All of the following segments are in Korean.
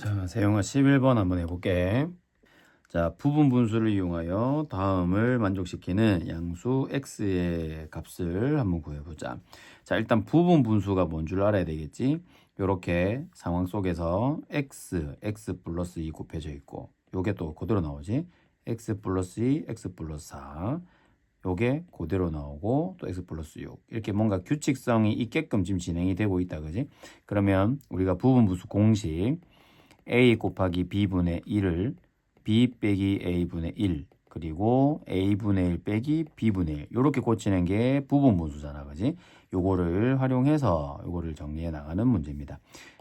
자, 세영아 11번 한번 해볼게. 자, 부분 분수를 이용하여 다음을 만족시키는 양수 x의 값을 한번 구해보자. 자, 일단 부분 분수가 뭔 줄 알아야 되겠지? 요렇게 상황 속에서 x, x 플러스 2 곱해져 있고, 요게 또 그대로 나오지? x 플러스 2, x 플러스 4. 요게 그대로 나오고 또 x 플러스 6 이렇게 뭔가 규칙성이 있게끔 지금 진행이 되고 있다 그지 그러면 우리가 부분 분수 공식 a 곱하기 b분의 1을 b 빼기 a분의 1 그리고 a분의 1 빼기 b분의 1 이렇게 고치는 게 부분 분수잖아. 그지? 요거를 활용해서 요거를 정리해 나가는 문제입니다.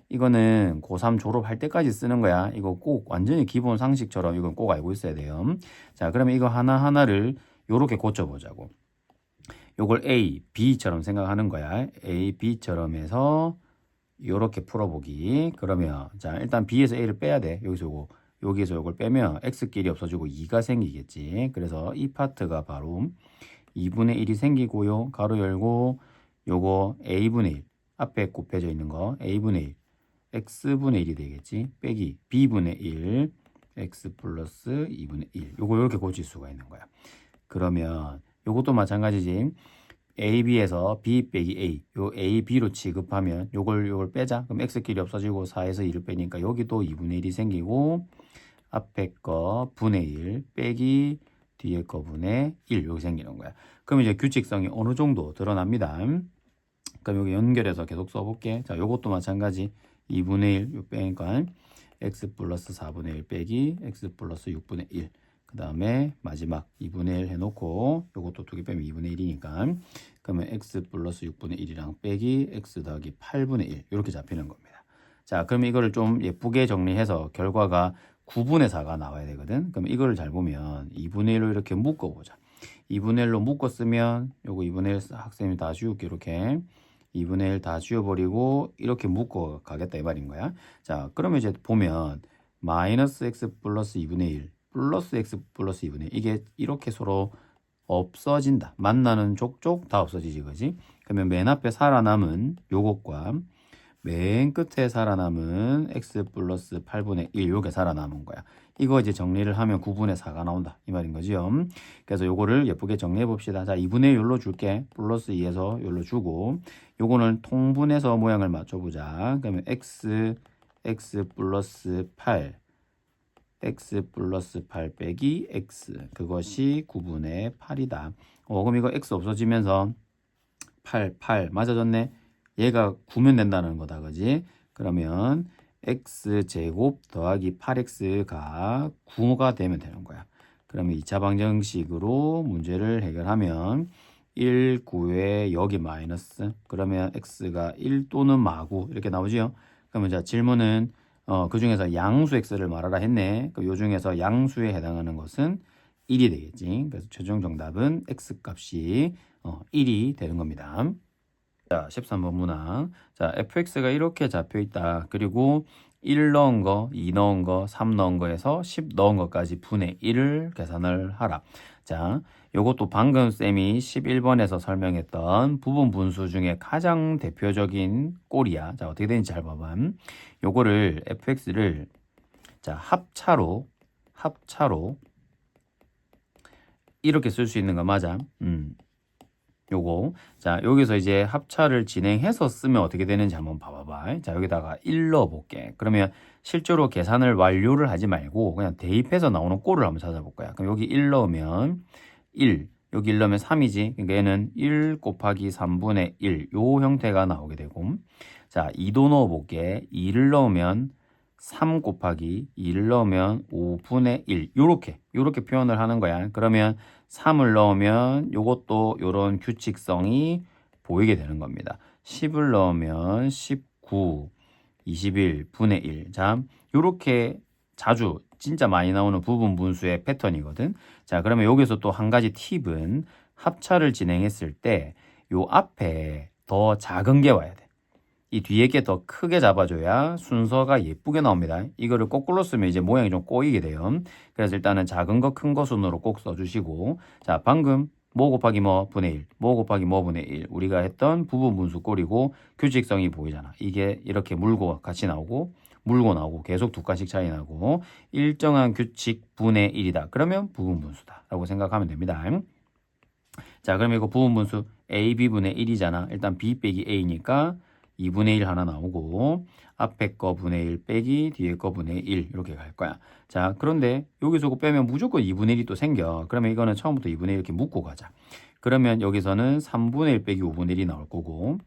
이거는 고3 졸업할 때까지 쓰는 거야. 이거 꼭 완전히 기본 상식처럼 이건 꼭 알고 있어야 돼요. 자 그러면 이거 하나하나를 요렇게 고쳐보자고. 요걸 a, b처럼 생각하는 거야. A, b처럼 해서 요렇게 풀어보기. 그러면 자 일단 b에서 a를 빼야 돼. 여기서 요거 여기에서 요걸 빼면 x끼리 없어지고 2가 생기겠지. 그래서 이 파트가 바로 2분의 1이 생기고요. 가로 열고 요거 a분의 1 앞에 곱해져 있는 거 a분의 1 x분의 1이 되겠지. 빼기 b분의 1 x 플러스 2분의 1 요거 이렇게 고칠 수가 있는 거야. 그러면 요것도 마찬가지지. A, B에서 B 빼기 A, 요 A, B로 취급하면 요걸 요걸 빼자. 그럼 X끼리 없어지고 4에서 2를 빼니까 여기도 2분의 1이 생기고 앞에 거 분의 1 빼기 뒤에 거 분의 1 여기 생기는 거야. 그럼 이제 규칙성이 어느 정도 드러납니다. 그럼 여기 연결해서 계속 써볼게. 자, 요것도 마찬가지 2분의 1 요 빼니까 X 플러스 4분의 1 빼기 X 플러스 6분의 1. 그 다음에 마지막 2분의 1 해놓고 요것도 두 개 빼면 2분의 1이니까 그러면 x 플러스 6분의 1이랑 빼기 x 더하기 8분의 1 이렇게 잡히는 겁니다. 자 그러면 이거를 좀 예쁘게 정리해서 결과가 9분의 4가 나와야 되거든. 그럼 이거를 잘 보면 2분의 1로 이렇게 묶어보자. 2분의 1로 묶었으면 요거 2분의 1 학생이 다 지울게 이렇게 2분의 1 다 지워버리고 이렇게 묶어 가겠다 이 말인 거야. 자 그러면 이제 보면 마이너스 x 플러스 2분의 1 플러스 x 플러스 2분의 1 이게 이렇게 서로 없어진다. 만나는 족족 다 없어지지 그지? 그러면 맨 앞에 살아남은 요것과 맨 끝에 살아남은 x 플러스 8분의 1 요게 살아남은 거야. 이거 이제 정리를 하면 9분의 4가 나온다. 이 말인 거지요. 그래서 요거를 예쁘게 정리해 봅시다. 자, 2분의 1로 줄게. 플러스 2에서 요로 주고 요거는 통분해서 모양을 맞춰 보자. 그러면 x x 플러스 8 x 플러스 8 빼기 x 그것이 9분의 8이다. 어, 그럼 이거 x 없어지면서 8, 8 맞아졌네. 얘가 9면 된다는 거다. 그지? 그러면 x 제곱 더하기 8x가 9가 되면 되는 거야. 그러면 2차 방정식으로 문제를 해결하면 1, 9에 여기 마이너스 그러면 x가 1 또는 마구 이렇게 나오지요. 그러면 자 질문은 어, 그 중에서 양수 x를 말하라 했네. 그요 중에서 양수에 해당하는 것은 1이 되겠지. 그래서 최종 정답은 x 값이 어, 1이 되는 겁니다. 자, 13번 문항. 자, fx가 이렇게 잡혀 있다. 그리고 1 넣은 거, 2 넣은 거, 3 넣은 거에서 10 넣은 것까지 분의 1을 계산을 하라. 자, 요것도 방금 쌤이 11번에서 설명했던 부분 분수 중에 가장 대표적인 꼴이야. 자, 어떻게 되는지 잘 봐봐. 요거를 fx를 자, 합차로 합차로 이렇게 쓸 수 있는 거 맞아. 음. 요거. 자, 여기서 이제 합차를 진행해서 쓰면 어떻게 되는지 한번 봐봐봐. 자, 여기다가 1 넣어볼게. 그러면 실제로 계산을 완료를 하지 말고 그냥 대입해서 나오는 꼴을 한번 찾아볼 거야. 그럼 여기 1 넣으면 1, 여기 1 넣으면 3이지. 그러니까 얘는 1 곱하기 3분의 1, 요 형태가 나오게 되고. 자, 2도 넣어볼게. 2를 넣으면 3 곱하기 2를 넣으면 5분의 1 요렇게 요렇게 표현을 하는 거야 그러면 3을 넣으면 요것도 요런 규칙성이 보이게 되는 겁니다. 10을 넣으면 19 21 분의 1자 요렇게 자주 진짜 많이 나오는 부분 분수의 패턴이거든. 자 그러면 여기서 또 한 가지 팁은 합차를 진행했을 때 요 앞에 더 작은 게 와야 돼 이 뒤에 게 더 크게 잡아줘야 순서가 예쁘게 나옵니다. 이거를 거꾸로 쓰면 이제 모양이 좀 꼬이게 돼요. 그래서 일단은 작은 거 큰 거 순으로 꼭 써주시고 자 방금 뭐 곱하기 뭐 분의 1, 뭐 곱하기 뭐 분의 1 우리가 했던 부분 분수 꼴이고 규칙성이 보이잖아. 이게 이렇게 물고 같이 나오고 물고 나오고 계속 두 칸씩 차이 나고 일정한 규칙 분의 1이다. 그러면 부분 분수다 라고 생각하면 됩니다. 자, 그럼 이거 부분 분수 a, b분의 1이잖아. 일단 b 빼기 a니까 2분의 1 하나 나오고 앞에 거 분의 1 빼기 뒤에 거 분의 1 이렇게 갈 거야. 자, 그런데 여기서 빼면 무조건 2분의 1이 또 생겨. 그러면 이거는 처음부터 2분의 1 이렇게 묶고 가자. 그러면 여기서는 3분의 1 빼기 5분의 1이 나올 거고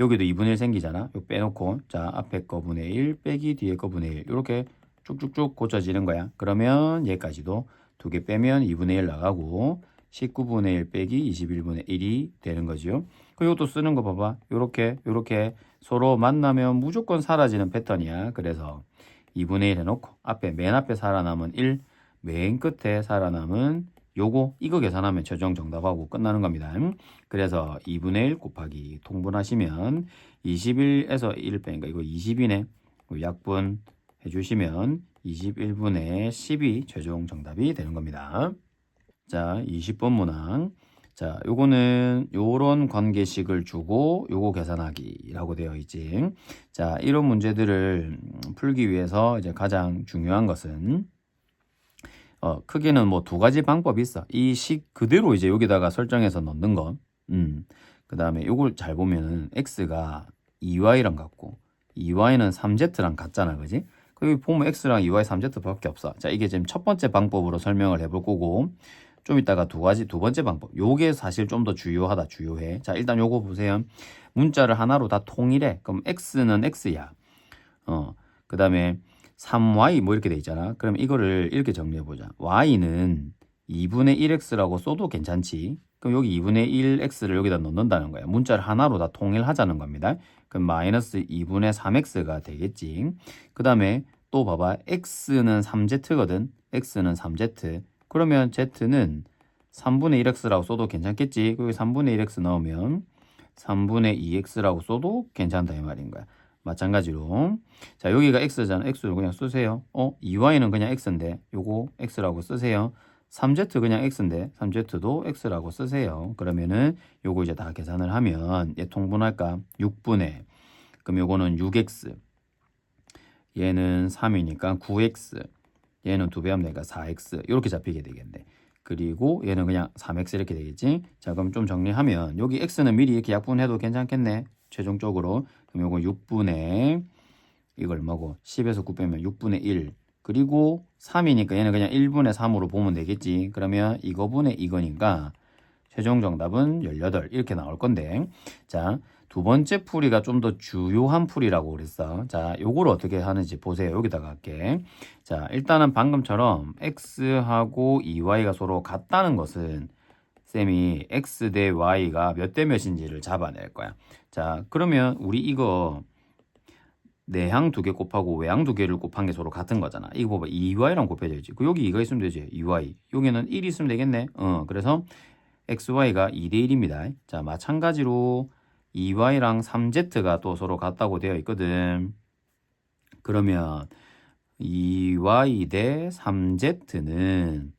여기도 2분의 1 생기잖아. 요 빼놓고 자 앞에 거 분의 1 빼기 뒤에 거 분의 1 이렇게 쭉쭉쭉 고쳐지는 거야. 그러면 얘까지도 두 개 빼면 2분의 1 나가고 19분의 1 빼기 21분의 1이 되는 거죠. 그리고 또 쓰는 거 봐봐. 요렇게 요렇게 서로 만나면 무조건 사라지는 패턴이야. 그래서 2분의 1 해놓고 앞에 맨 앞에 살아남은 1, 맨 끝에 살아남은 요거 이거 계산하면 최종 정답하고 끝나는 겁니다. 그래서 2분의 1 곱하기 통분하시면 21에서 1 빼니까 이거 20이네. 약분 해주시면 21분의 10이 최종 정답이 되는 겁니다. 자, 20번 문항. 자, 요거는 요런 관계식을 주고 요거 계산하기라고 되어 있지. 자, 이런 문제들을 풀기 위해서 이제 가장 중요한 것은 어, 크게는 뭐 두 가지 방법이 있어. 이 식 그대로 이제 여기다가 설정해서 넣는 거. 음. 그다음에 요걸 잘 보면은 x가 2y랑 같고 2y는 3z랑 같잖아. 그지? 여기 보면 x랑 2y 3z밖에 없어. 자, 이게 지금 첫 번째 방법으로 설명을 해볼 거고 좀 이따가 두 가지 두 번째 방법. 요게 사실 좀 더 주요하다. 주요해. 자, 일단 요거 보세요. 문자를 하나로 다 통일해. 그럼 x는 x야. 어. 그다음에 3y 뭐 이렇게 돼 있잖아. 그럼 이거를 이렇게 정리해 보자. y는 2분의 1x라고 써도 괜찮지. 그럼 여기 2분의 1x를 여기다 넣는다는 거야. 문자를 하나로 다 통일하자는 겁니다. 그럼 마이너스 2분의 3x가 되겠지. 그 다음에 또 봐봐. x는 3z거든. x는 3z. 그러면 z는 3분의 1x라고 써도 괜찮겠지. 여기 3분의 1x 넣으면 3분의 2x라고 써도 괜찮다 이 말인 거야. 마찬가지로 자 여기가 x잖아. x로 그냥 쓰세요. 어 2y는 그냥 x인데 요거 x라고 쓰세요. 3z 그냥 x인데 3z도 x라고 쓰세요. 그러면은 요거 이제 다 계산을 하면 얘 통분할까? 6분의 그럼 요거는 6x 얘는 3이니까 9x 얘는 2배 하면 되니까 4x 이렇게 잡히게 되겠네. 그리고 얘는 그냥 3x 이렇게 되겠지. 자 그럼 좀 정리하면 여기 x는 미리 이렇게 약분해도 괜찮겠네. 최종적으로 그럼 요거 6분의 이걸 얼마고 10에서 9 빼면 6분의 1 그리고 3이니까 얘는 그냥 1분의 3으로 보면 되겠지. 그러면 이거분의 이거니까 최종 정답은 18 이렇게 나올 건데 자 두 번째 풀이가 좀 더 주요한 풀이라고 그랬어. 자 요걸 어떻게 하는지 보세요. 여기다가 할게. 자 일단은 방금처럼 x하고 2y가 서로 같다는 것은 쌤이 x 대 y가 몇 대 몇인지를 잡아낼 거야. 자 그러면 우리 이거 내향 두개 곱하고 외향 두 개를 곱한 게 서로 같은 거잖아. 이거 봐봐. 2y랑 곱해져야지. 그 여기 2가 있으면 되지. 2y. 여기는 1이 있으면 되겠네. 어, 그래서 xy가 2대 1입니다. 자, 마찬가지로 2y랑 3z가 또 서로 같다고 되어 있거든. 그러면 2y 대 3z는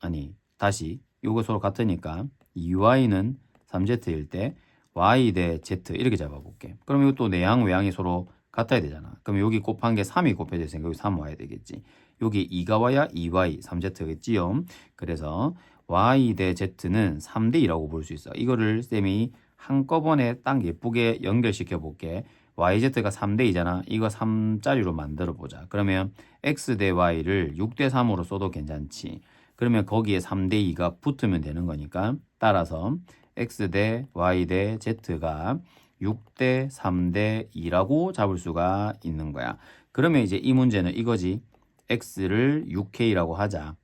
아니, 다시 요거 서로 같으니까 2y는 3z일 때 y 대 z 이렇게 잡아 볼게. 그럼 이것도 내양 외양이 서로 같아야 되잖아. 그럼 여기 곱한 게 3이 곱해져 있으니까 여기 3 와야 되겠지. 여기 2가 와야 2y, 3z겠지요. 그래서 y 대 z는 3대 2라고 볼 수 있어. 이거를 쌤이 한꺼번에 딱 예쁘게 연결시켜 볼게. yz가 3대 2잖아. 이거 3짜리로 만들어 보자. 그러면 x 대 y를 6대 3으로 써도 괜찮지. 그러면 거기에 3대 2가 붙으면 되는 거니까 따라서 x 대 y 대 z가 6대 3대 2라고 잡을 수가 있는 거야. 그러면 이제 이 문제는 이거지. x를 6k라고 하자.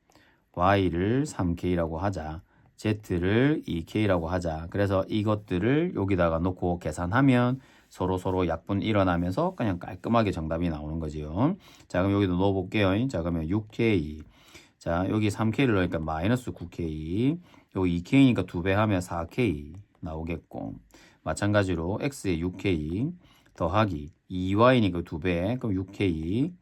Y를 3k라고 하자. z를 2k라고 하자. 그래서 이것들을 여기다가 놓고 계산하면 서로 서로 약분 일어나면서 그냥 깔끔하게 정답이 나오는 거지요. 자, 그럼 여기도 넣어 볼게요. 자, 그러면 6k. 자, 여기 3k를 넣으니까 마이너스 9k. 여기 2k니까 2배 하면 4k 나오겠고. 마찬가지로 x에 6k 더하기 2y니까 2배 그럼 6k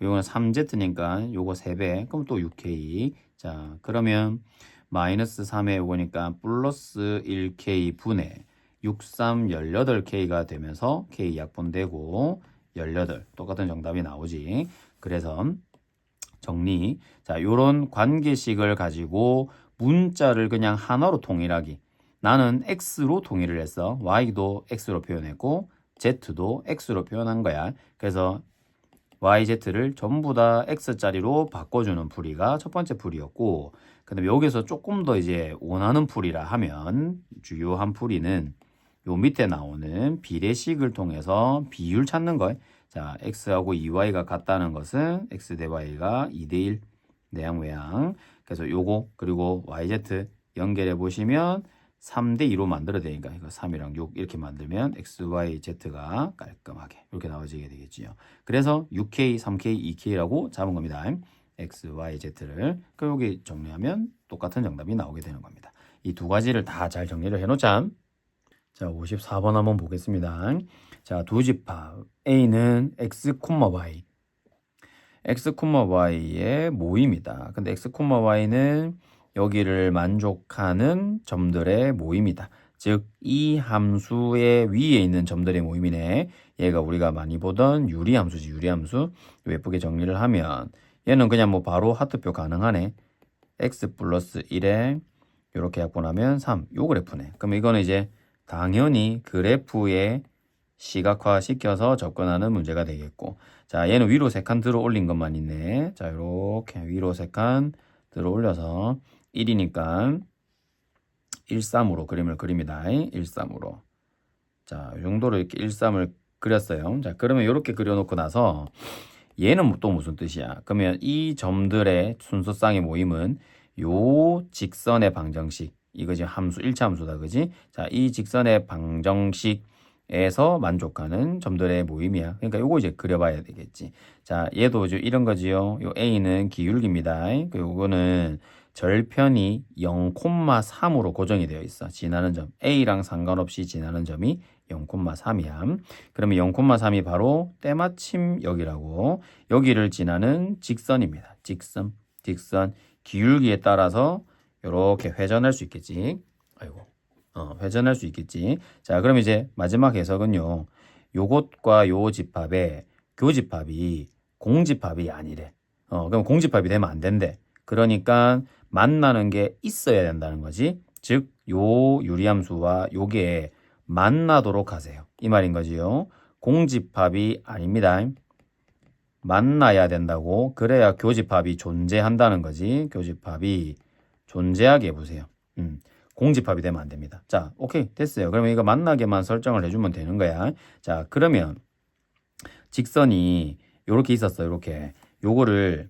요거는 3z니까 요거 3배 그럼 또 6k 자 그러면 마이너스 3에 오니까 플러스 1k 분의 63 18k가 되면서 k 약분되고 18 똑같은 정답이 나오지. 그래서 정리. 자, 요런 관계식을 가지고 문자를 그냥 하나로 통일하기. 나는 x로 통일을 했어. y도 x로 표현했고 z도 x로 표현한 거야. 그래서 yz를 전부 다 x짜리로 바꿔주는 풀이가 첫 번째 풀이였고 그 다음에 여기서 조금 더 이제 원하는 풀이라 하면 주요한 풀이는 요 밑에 나오는 비례식을 통해서 비율 찾는 거예요. 자, x하고 2y가 같다는 것은 x 대 y가 2대 1 내양 외양. 그래서 요거 그리고 yz 연결해 보시면 3대 2로 만들어야 되니까 이거 3이랑 6 이렇게 만들면 x, y, z가 깔끔하게 이렇게 나와지게 되겠지요. 그래서 6k, 3k, 2k라고 잡은 겁니다. x, y, z를 그 여기 정리하면 똑같은 정답이 나오게 되는 겁니다. 이 두 가지를 다 잘 정리를 해놓자. 자, 54번 한번 보겠습니다. 자, 두 집합 A는 x, y x, y의 모임이다. 근데 x, y는 여기를 만족하는 점들의 모임이다. 즉, 이 함수의 위에 있는 점들의 모임이네. 얘가 우리가 많이 보던 유리함수지, 유리함수. 예쁘게 정리를 하면 얘는 그냥 뭐 바로 하트표 가능하네. x 플러스 1에 이렇게 약분하면 3. 요 그래프네. 그럼 이거는 이제 당연히 그래프에 시각화 시켜서 접근하는 문제가 되겠고 자 얘는 위로 세 칸 들어 올린 것만 있네 자 이렇게 위로 세 칸 들어 올려서 1이니까 13으로 그림을 그립니다. 13으로. 자 이 정도로 이렇게 13을 그렸어요. 자 그러면 이렇게 그려놓고 나서 얘는 또 무슨 뜻이야? 그러면 이 점들의 순서쌍의 모임은 요 직선의 방정식. 이거 지금 함수 1차 함수다. 그지? 자 이 직선의 방정식 에서 만족하는 점들의 모임이야. 그러니까 요거 이제 그려봐야 되겠지. 자 얘도 이제 이런 거지요. 요 a는 기울기입니다. 그 요거는 절편이 0,3으로 고정이 되어 있어 지나는 점 a랑 상관없이 지나는 점이 0,3이야 그러면 0,3이 바로 때마침 여기라고 여기를 지나는 직선입니다 직선 직선 기울기에 따라서 이렇게 회전할 수 있겠지. 아이고, 어, 회전할 수 있겠지. 자, 그럼 이제 마지막 해석은요. 요것과 요 집합의 교집합이 공집합이 아니래. 어, 그럼 공집합이 되면 안 된대. 그러니까 만나는 게 있어야 된다는 거지. 즉, 요 유리함수와 요게 만나도록 하세요. 이 말인 거지요. 공집합이 아닙니다. 만나야 된다고. 그래야 교집합이 존재한다는 거지. 교집합이 존재하게 해보세요. 음, 공집합이 되면 안 됩니다. 자, 오케이. 됐어요. 그러면 이거 만나게만 설정을 해주면 되는 거야. 자, 그러면 직선이 요렇게 있었어. 요렇게. 요거를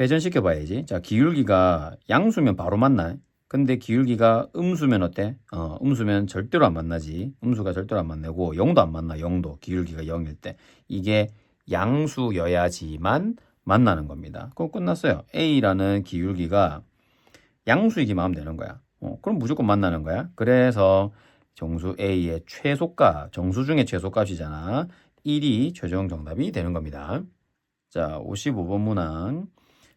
회전시켜 봐야지. 자, 기울기가 양수면 바로 만나. 근데 기울기가 음수면 어때? 어, 음수면 절대로 안 만나지. 음수가 절대로 안 만나고 0도 안 만나. 0도. 기울기가 0일 때. 이게 양수여야지만 만나는 겁니다. 그럼 끝났어요. A라는 기울기가 양수이기만 하면 되는 거야. 어, 그럼 무조건 만나는 거야. 그래서 정수 A의 최소값, 정수 중에 최소값이잖아. 1이 최종 정답이 되는 겁니다. 자, 55번 문항.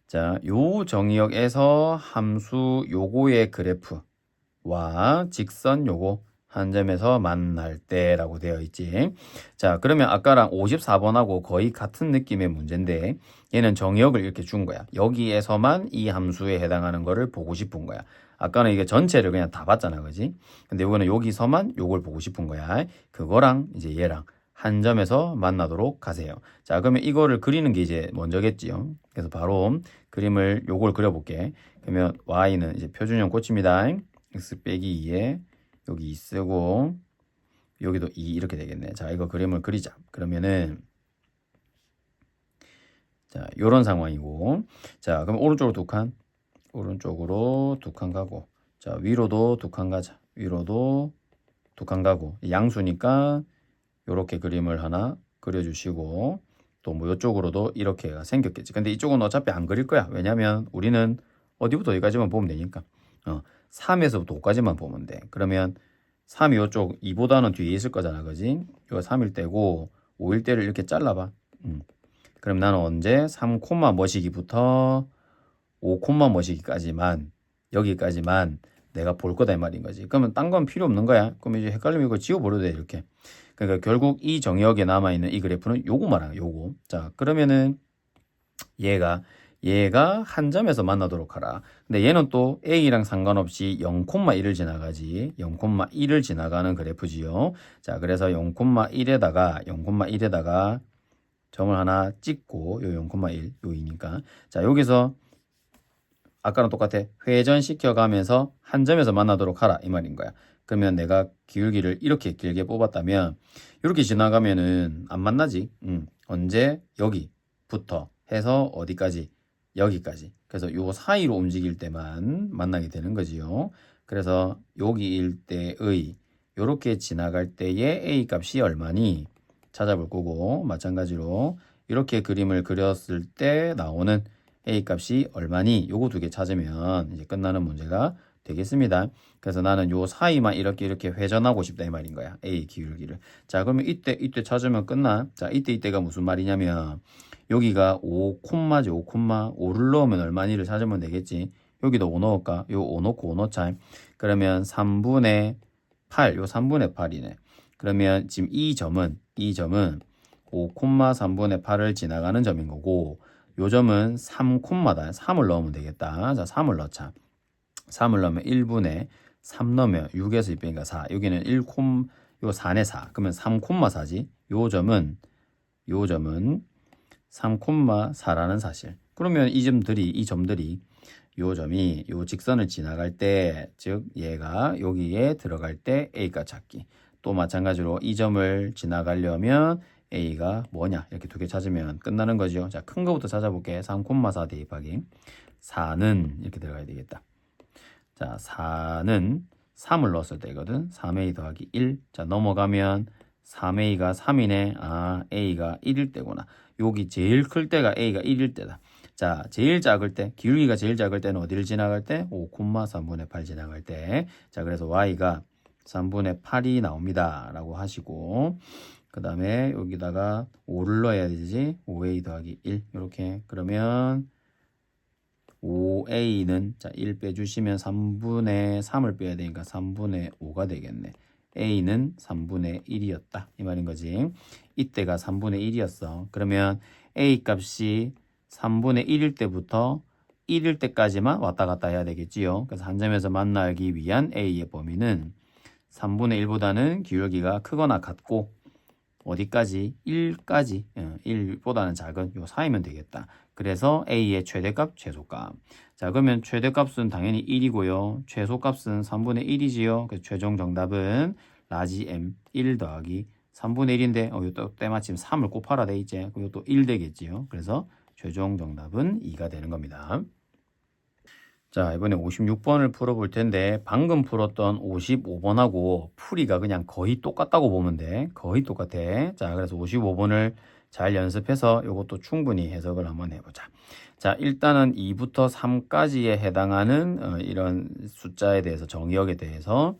자, 요 정의역에서 함수 요거의 그래프와 직선 요거 한 점에서 만날 때라고 되어 있지. 자, 그러면 아까랑 54번하고 거의 같은 느낌의 문제인데 얘는 정의역을 이렇게 준 거야. 여기에서만 이 함수에 해당하는 거를 보고 싶은 거야. 아까는 이게 전체를 그냥 다 봤잖아. 그지? 근데 이거는 여기서만 요걸 보고 싶은 거야. 그거랑 이제 얘랑 한 점에서 만나도록 하세요. 자, 그러면 이거를 그리는 게 이제 먼저겠지요. 그래서 바로 그림을 요걸 그려볼게. 그러면 y는 이제 표준형 꽂힙니다. x 빼기 2에 여기 2 쓰고 여기도 2 이렇게 되겠네. 자, 이거 그림을 그리자. 그러면은 자, 요런 상황이고. 자, 그럼 오른쪽으로 두 칸. 오른쪽으로 두 칸 가고. 자, 위로도 두 칸 가자. 위로도 두 칸 가고. 양수니까 요렇게 그림을 하나 그려 주시고 또 뭐 이쪽으로도 이렇게가 생겼겠지. 근데 이쪽은 어차피 안 그릴 거야. 왜냐면 우리는 어디부터 어디까지만 보면 되니까. 어. 3에서부터 5까지만 보면 돼. 그러면 3이 이쪽 2보다는 뒤에 있을 거잖아. 그지? 이거 3일 때고 5일 때를 이렇게 잘라봐. 음. 그럼 나는 언제 3 콤마 머시기부터 5 콤마 머시기까지만 여기까지만 내가 볼 거다 이 말인 거지. 그러면 딴 건 필요 없는 거야. 그럼 이제 헷갈리면 이거 지워버려도 돼 이렇게. 그러니까 결국 이 정역에 남아 있는 이 그래프는 요거 말하는 요거. 자 그러면은 얘가 얘가 한 점에서 만나도록 하라. 근데 얘는 또 A랑 상관없이 0,1을 지나가지. 0,1을 지나가는 그래프지요. 자, 그래서 0,1에다가 0,1에다가 점을 하나 찍고 요 0,1 요이니까 자, 여기서 아까랑 똑같아. 회전시켜 가면서 한 점에서 만나도록 하라 이 말인 거야. 그러면 내가 기울기를 이렇게 길게 뽑았다면 이렇게 지나가면은 안 만나지. 음, 언제 여기부터 해서 어디까지 여기까지. 그래서 요 사이로 움직일 때만 만나게 되는 거지요. 그래서 여기일 때의 요렇게 지나갈 때의 a 값이 얼마니 찾아볼 거고 마찬가지로 이렇게 그림을 그렸을 때 나오는 a 값이 얼마니 요거 두 개 찾으면 이제 끝나는 문제가 되겠습니다. 그래서 나는 요 사이만 이렇게 이렇게 회전하고 싶다 이 말인 거야. a 기울기를. 자, 그러면 이때 이때 찾으면 끝나. 자, 이때 이때가 무슨 말이냐면 여기가 5 콤마지 5 콤마 5를 넣으면 얼마니를 찾으면 되겠지. 여기도 5 넣을까? 요 5 넣고 5 넣자. 그러면 3분의 8, 요 3분의 8이네. 그러면 지금 이 점은 이 점은 5 콤마 3분의 8을 지나가는 점인 거고 요 점은 3 콤마다. 3을 넣으면 되겠다. 자, 3을 넣자. 3을 넣으면 1분의 3 넣으면 6에서 2 빼니까 4. 여기는 1 콤, 요 4네 4. 그러면 3 콤마 4지. 요 점은 요 점은 3,4라는 사실. 그러면 이 점들이 이 점들이 요 점이 요 직선을 지나갈 때, 즉 얘가 여기에 들어갈 때 a가 찾기. 또 마찬가지로 이 점을 지나가려면 a가 뭐냐 이렇게 두 개 찾으면 끝나는 거죠. 자, 큰 거부터 찾아볼게. 3,4 대입하기. 4는 이렇게 들어가야 되겠다. 자, 4는 3을 넣었을 때거든. 3a 더하기 1. 자, 넘어가면 3a가 3이네. 아, a가 1일 때구나. 여기 제일 클 때가 a가 1일 때다. 자, 제일 작을 때, 기울기가 제일 작을 때는 어디를 지나갈 때? 5, 3분의 8 지나갈 때. 자, 그래서 y가 3분의 8이 나옵니다. 라고 하시고, 그 다음에 여기다가 5를 넣어야 되지. 5a 더하기 1. 이렇게. 그러면 5a는, 자, 1 빼주시면 3분의 3을 빼야 되니까 3분의 5가 되겠네. a는 3분의 1이었다. 이 말인 거지. 이때가 3분의 1이었어. 그러면 a 값이 3분의 1일 때부터 1일 때까지만 왔다 갔다 해야 되겠지요. 그래서 한 점에서 만나기 위한 a의 범위는 3분의 1보다는 기울기가 크거나 같고 어디까지? 1까지 1보다는 작은 요 사이면 되겠다. 그래서 a의 최대값, 최소값. 자 그러면 최대값은 당연히 1이고요. 최소값은 3분의 1이지요. 그래서 최종 정답은 라지 m 1 더하기 3분의 1인데 어, 이또 때마침 3을 곱하라 돼 있지. 그리고 또1 되겠지요. 그래서 최종 정답은 2가 되는 겁니다. 자, 이번에 56번을 풀어볼 텐데 방금 풀었던 55번하고 풀이가 그냥 거의 똑같다고 보면 돼. 거의 똑같아. 자, 그래서 55번을 잘 연습해서 이것도 충분히 해석을 한번 해보자. 자, 일단은 2부터 3까지에 해당하는 어, 이런 숫자에 대해서 정의역에 대해서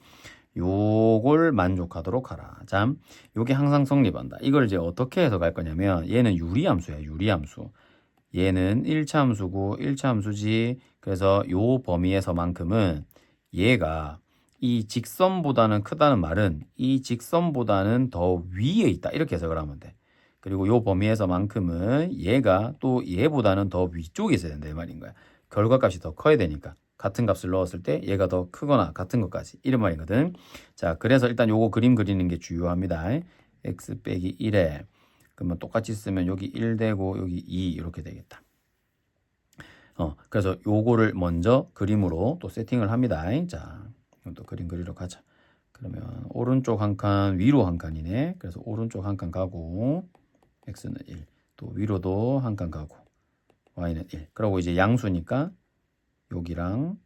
요걸 만족하도록 하라. 자, 요게 항상 성립한다. 이걸 이제 어떻게 해석할 거냐면 얘는 유리함수야, 유리함수. 얘는 1차 함수고 1차 함수지. 그래서 요 범위에서만큼은 얘가 이 직선보다는 크다는 말은 이 직선보다는 더 위에 있다. 이렇게 해석을 하면 돼. 그리고 요 범위에서만큼은 얘가 또 얘보다는 더 위쪽에 있어야 된다. 이 말인 거야. 결과값이 더 커야 되니까. 같은 값을 넣었을 때 얘가 더 크거나 같은 것까지 이런 말이거든. 자, 그래서 일단 요거 그림 그리는 게 중요합니다. x 빼기 1에 그러면 똑같이 쓰면 여기 1 되고 여기 2 이렇게 되겠다. 어, 그래서 요거를 먼저 그림으로 또 세팅을 합니다. 자, 그럼 또 그림 그리러 가자. 그러면 오른쪽 한 칸, 위로 한 칸이네. 그래서 오른쪽 한 칸 가고 x는 1. 또 위로도 한 칸 가고 y는 1. 그리고 이제 양수니까 여기랑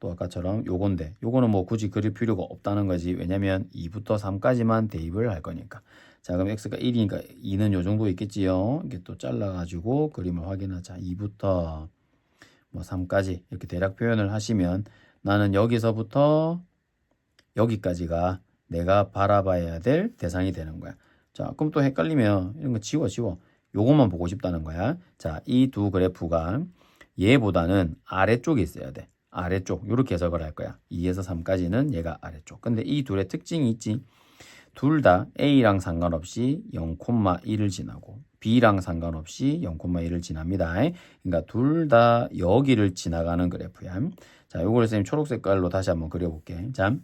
또 아까처럼 요건데 요거는 뭐 굳이 그릴 필요가 없다는 거지 왜냐면 2부터 3까지만 대입을 할 거니까 자 그럼 x가 1이니까 2는 요 정도 있겠지요 이게 또 잘라 가지고 그림을 확인하자 2부터 뭐 3까지 이렇게 대략 표현을 하시면 나는 여기서부터 여기까지가 내가 바라봐야 될 대상이 되는 거야 자 그럼 또 헷갈리면 이런 거 지워 지워 요것만 보고 싶다는 거야 자 이 두 그래프가 얘보다는 아래쪽에 있어야 돼. 아래쪽 이렇게 해석을 할 거야. 2에서 3까지는 얘가 아래쪽. 근데 이 둘의 특징이 있지. 둘 다 A랑 상관없이 0,1을 지나고 B랑 상관없이 0,1을 지납니다. 그러니까 둘 다 여기를 지나가는 그래프야. 자, 요걸 선생님 초록 색깔로 다시 한번 그려볼게. 자,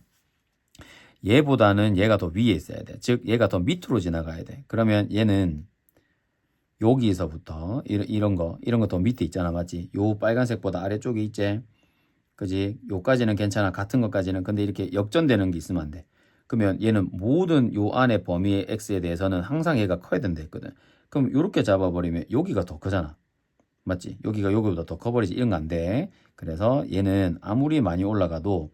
얘보다는 얘가 더 위에 있어야 돼. 즉, 얘가 더 밑으로 지나가야 돼. 그러면 얘는 여기서부터 이런, 이런 거, 이런 거 더 밑에 있잖아. 맞지? 요 빨간색보다 아래쪽에 있지? 그지? 요까지는 괜찮아. 같은 것까지는. 근데 이렇게 역전되는 게 있으면 안 돼. 그러면 얘는 모든 요 안에 범위의 x에 대해서는 항상 얘가 커야 된다 했거든. 그럼 요렇게 잡아버리면 여기가 더 크잖아. 맞지? 여기가 여기보다 더 커버리지. 이런 거 안 돼. 그래서 얘는 아무리 많이 올라가도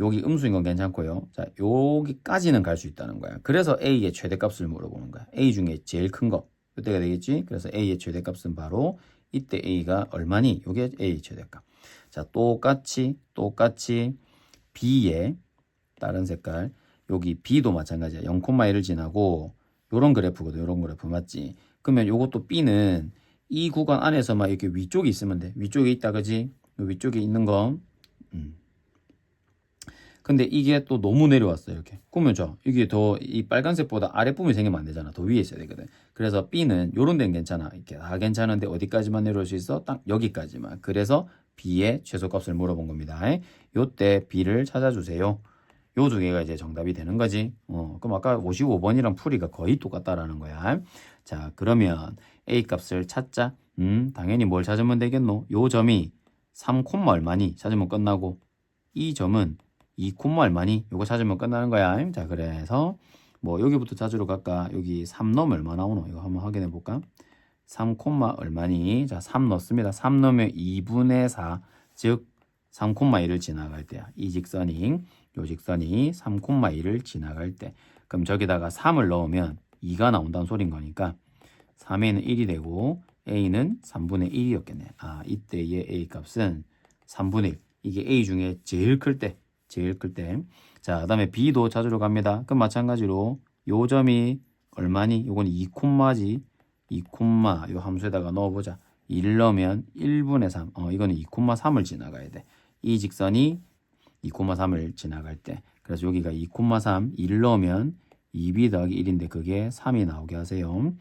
여기 음수인 건 괜찮고요. 자, 여기까지는 갈 수 있다는 거야. 그래서 A의 최대값을 물어보는 거야. A 중에 제일 큰 거. 이때가 되겠지? 그래서 A의 최대값은 바로 이때 A가 얼마니? 요게 A의 최대값. 자, 똑같이 똑같이 B의 다른 색깔 여기 B도 마찬가지야. 0,1을 지나고 요런 그래프거든. 요런 그래프 맞지? 그러면 요것도 B는 이 구간 안에서만 이렇게 위쪽에 있으면 돼. 위쪽에 있다 그지? 요 위쪽에 있는 거. 음. 근데 이게 또 너무 내려왔어요. 이렇게. 그러면 저 이게 더 이 빨간색보다 아랫부분이 생기면 안 되잖아. 더 위에 있어야 되거든. 그래서 B는 요런 데는 괜찮아. 이렇게 다 괜찮은데 어디까지만 내려올 수 있어? 딱 여기까지만. 그래서 B의 최소값을 물어본 겁니다. 요때 B를 찾아주세요. 요 두 개가 이제 정답이 되는 거지. 어, 그럼 아까 55번이랑 풀이가 거의 똑같다라는 거야. 자, 그러면 A 값을 찾자. 음, 당연히 뭘 찾으면 되겠노? 요 점이 3, 얼마니? 찾으면 끝나고 이 점은 2, 얼마니? 요거 찾으면 끝나는 거야. 자, 그래서 뭐 여기부터 찾으러 갈까? 여기 3 넣으면 얼마 나오노? 이거 한번 확인해 볼까? 3, 얼마니? 자, 3 넣습니다. 3 넣으면 2분의 4, 즉 3,1을 지나갈 때야. 이 직선이 요 직선이 3,1을 지나갈 때. 그럼 저기다가 3을 넣으면 2가 나온다는 소린 거니까 3에는 1이 되고 a는 3분의 1이었겠네. 아, 이때의 a 값은 3분의 1. 이게 a 중에 제일 클 때, 제일 클 때. 자, 그다음에 b도 찾으러 갑니다. 그럼 마찬가지로 요 점이 얼마니? 요건 2콤마지. 2콤마 요 함수에다가 넣어보자. 1 넣으면 1분의 3. 어, 이거는 2콤마 3을 지나가야 돼. 이 직선이 2,3을 지나갈 때. 그래서 여기가 2,3 1 넣으면 2b 더하기 1인데 그게 3이 나오게 하세요.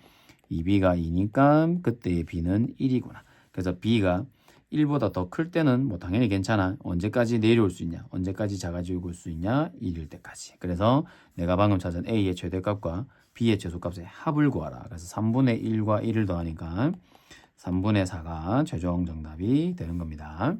2b가 2니까 그때의 b는 1이구나. 그래서 b가 1보다 더 클 때는 뭐 당연히 괜찮아. 언제까지 내려올 수 있냐? 언제까지 작아지고 올수 있냐? 1일 때까지. 그래서 내가 방금 찾은 a의 최대값과 b의 최소값의 합을 구하라. 그래서 3분의 1과 1을 더하니까 3분의 4가 최종 정답이 되는 겁니다